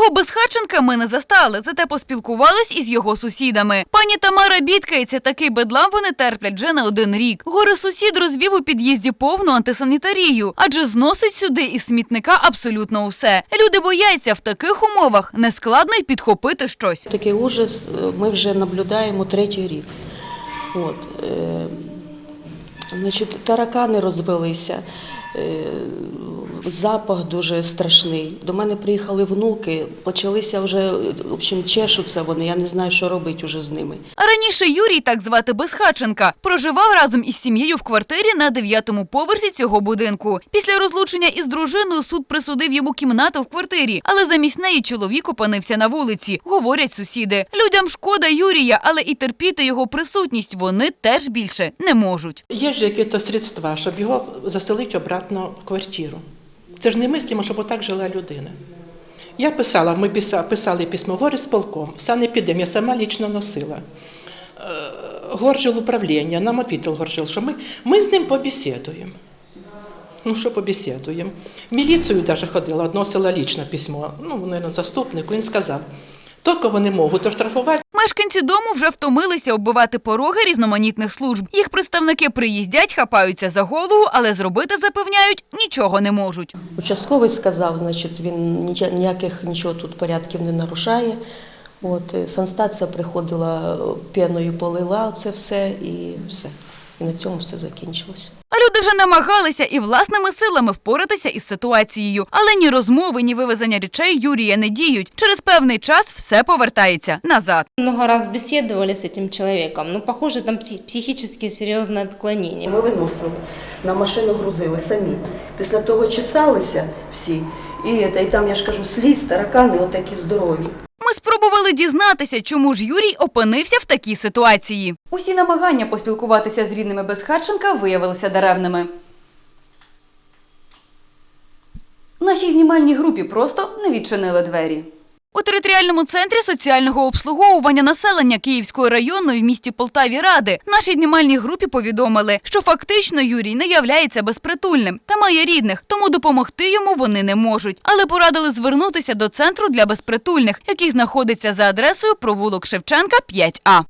Самого Безхатченка ми не застали, зате поспілкувались із його сусідами. Пані Тамара бідкається, такий бедлам вони терплять вже не один рік. Горе сусід розвів у під'їзді повну антисанітарію, адже зносить сюди із смітника абсолютно усе. Люди бояться в таких умовах нескладно й підхопити щось. Такий ужас е, ми вже наблюдаємо третій рік. От, е, значить, таракани розвелися, запах дуже страшний. До мене приїхали внуки, почалися вже, в общем, чешуться вони, я не знаю, що робити вже з ними. А раніше Юрій, так звати Безхатченка, проживав разом із сім'єю в квартирі на дев'ятому поверсі цього будинку. Після розлучення із дружиною суд присудив йому кімнату в квартирі, але замість неї чоловік опинився на вулиці, говорять сусіди. Людям шкода Юрія, але і терпіти його присутність вони теж більше не можуть. Є ж якісь средства, щоб його заселити обратно в квартиру. Це ж не мислимо, щоб отак жила людина. Я писала, ми писали письмо в сполком, в санепідем, я сама лічно носила. Е, Горжил управління, нам відповів Горжил, що ми, ми з ним побесідуємо. Ну, що побесідуємо? Міліцію навіть ходила, односила лічно письмо, ну, мабуть, заступнику, він сказав, тільки вони можуть оштрафувати Мешканці дому вже втомилися оббивати пороги різноманітних служб. Їх представники приїздять, хапаються за голову, але зробити запевняють нічого не можуть. Участковий сказав, значить, він ніяких нічого тут порядків не нарушає. От, е, санстація приходила, п'яною пеною полила це все і все. І на цьому все закінчилося. А люди вже намагалися і власними силами впоратися із ситуацією. Але ні розмови, ні вивезення речей Юрія не діють. Через певний час все повертається назад. Много раз беседовали с этим человеком, но похоже там пси- психически серьезное отклонение. Ми виносили, на машину грузили самі. Після того чесалися всі. І, це, і там, я ж кажу, сліз, таракани отакі здорові. Спробували дізнатися, чому ж Юрій опинився в такій ситуації. Усі намагання поспілкуватися з рідними Безхарченка виявилися даремними. Нашій знімальній групі просто не відчинили двері. У територіальному центрі соціального обслуговування населення Київської районної в місті Полтаві Ради нашій знімальній групі повідомили, що фактично Юрій не являється безпритульним та має рідних, тому допомогти йому вони не можуть. Але порадили звернутися до центру для безпритульних, який знаходиться за адресою провулок Шевченка 5А.